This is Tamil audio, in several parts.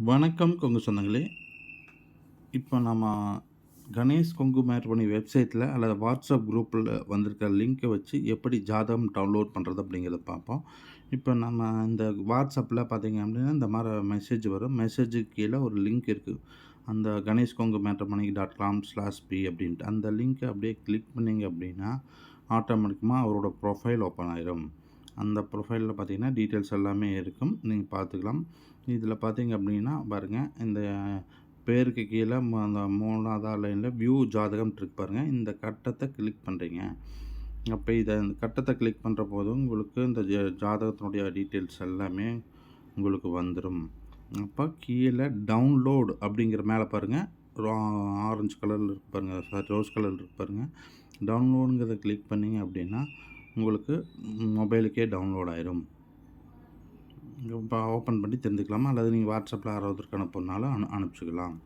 வணக்கம் கொங்கு சொந்தங்களே. இப்போ நம்ம கணேஷ் கொங்கு மேட்ரிமோனி வெப்சைட்டில் அல்லது வாட்ஸ்அப் குரூப்பில் வந்திருக்க லிங்க்கை வச்சு எப்படி ஜாதகம் டவுன்லோட் பண்ணுறது அப்படிங்கிறத பார்ப்போம். இப்போ நம்ம இந்த வாட்ஸ்அப்பில் பார்த்திங்க அப்படின்னா இந்த மாதிரி மெசேஜ் வரும். மெசேஜுக்கு கீழே ஒரு லிங்க் இருக்குது அந்த Ganesh Kongu matrimony dot com slash P அப்படின்ட்டு. அந்த லிங்க்கை அப்படியே கிளிக் பண்ணிங்க அப்படின்னா ஆட்டோமேட்டிக்கமாக அவரோட ப்ரொஃபைல் ஓப்பன் ஆயிரும். அந்த ப்ரொஃபைலில் பார்த்தீங்கன்னா டீட்டெயில்ஸ் எல்லாமே இருக்கும். நீங்கள் பார்த்துக்கலாம். இதில் பார்த்தீங்க அப்படின்னா பாருங்கள் இந்த பேருக்கு கீழே அந்த மூணாவது லைனில் வியூ ஜாதகம் இருக்கு பாருங்கள் இந்த கட்டத்தை கிளிக் பண்ணுறீங்க அப்போ இதை இந்த கட்டத்தை கிளிக் பண்ணுற போதும் உங்களுக்கு இந்த ஜாதகத்தினுடைய டீட்டெயில்ஸ் எல்லாமே உங்களுக்கு வந்துடும் அப்போ கீழே டவுன்லோடு அப்படிங்கிற மேலே பாருங்கள் ஆரஞ்சு கலரில் இருக்கு பாருங்கள் சாரி ரோஸ் கலரில் இருக்கு பாருங்கள் டவுன்லோடுங்கிறத கிளிக் பண்ணீங்க அப்படின்னா உங்களுக்கு மொபைலுக்கே டவுன்லோட் ஆயிரும். இப்போ ஓப்பன் பண்ணி தெரிஞ்சுக்கலாமா? அல்லது நீங்கள் வாட்ஸ்அப்பில் யாராவதுக்கு அனுப்புனாலும் அனு அனுப்பிச்சிக்கலாம்.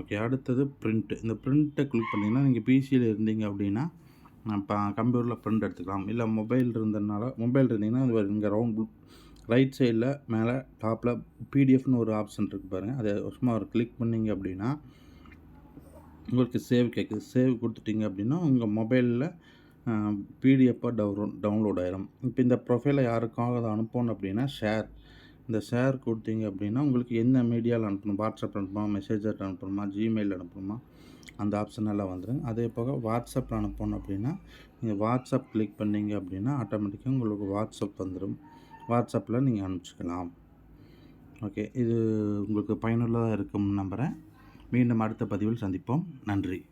ஓகே அடுத்தது பிரிண்ட்டு இந்த பிரிண்ட்டை கிளிக் பண்ணிங்கன்னா நீங்கள் பிசியில் இருந்தீங்க அப்படின்னா இப்போ கம்ப்யூட்டரில் பிரிண்ட் எடுத்துக்கலாம். இல்லை மொபைல் இருந்ததுனால மொபைல் இருந்தீங்கன்னா இது இங்கே ரவுண்ட் ரைட் சைடில் மேலே டாப்பில் பிடிஎஃப்னு ஒரு ஆப்ஷன் இருக்குது பாருங்கள் அதை சும்மா ஒரு கிளிக் பண்ணிங்க அப்படின்னா உங்களுக்கு சேவ் கேட்குது சேவ் கொடுத்துட்டிங்க அப்படின்னா உங்கள் மொபைலில் பிடிஎஃபாக டவுன் டவுன்லோட் ஆகிடும் இப்போ இந்த ப்ரொஃபைலை யாருக்காவது அதை அனுப்பணும் அப்படின்னா ஷேர் இந்த ஷேர் கொடுத்தீங்க அப்படின்னா உங்களுக்கு என்ன மீடியாவில் அனுப்பணும்? வாட்ஸ்அப் அனுப்பணுமா? மெசேஜர் அனுப்பணுமா? ஜிமெயில் அனுப்பணுமா? அந்த ஆப்ஷன் எல்லாம் வந்துடும் அதே போக வாட்ஸ்அப்பில் அனுப்பணும் அப்படின்னா நீங்கள் வாட்ஸ்அப் கிளிக் பண்ணீங்க அப்படின்னா ஆட்டோமேட்டிக்காக உங்களுக்கு வாட்ஸ்அப் வந்துடும் வாட்ஸ்அப்பில் நீங்கள் அனுப்பிச்சிக்கலாம். ஓகே இது உங்களுக்கு பயனுள்ளதாக இருக்கும் நம்புகிறேன் மீண்டும் அடுத்த பதிவில் சந்திப்போம். நன்றி.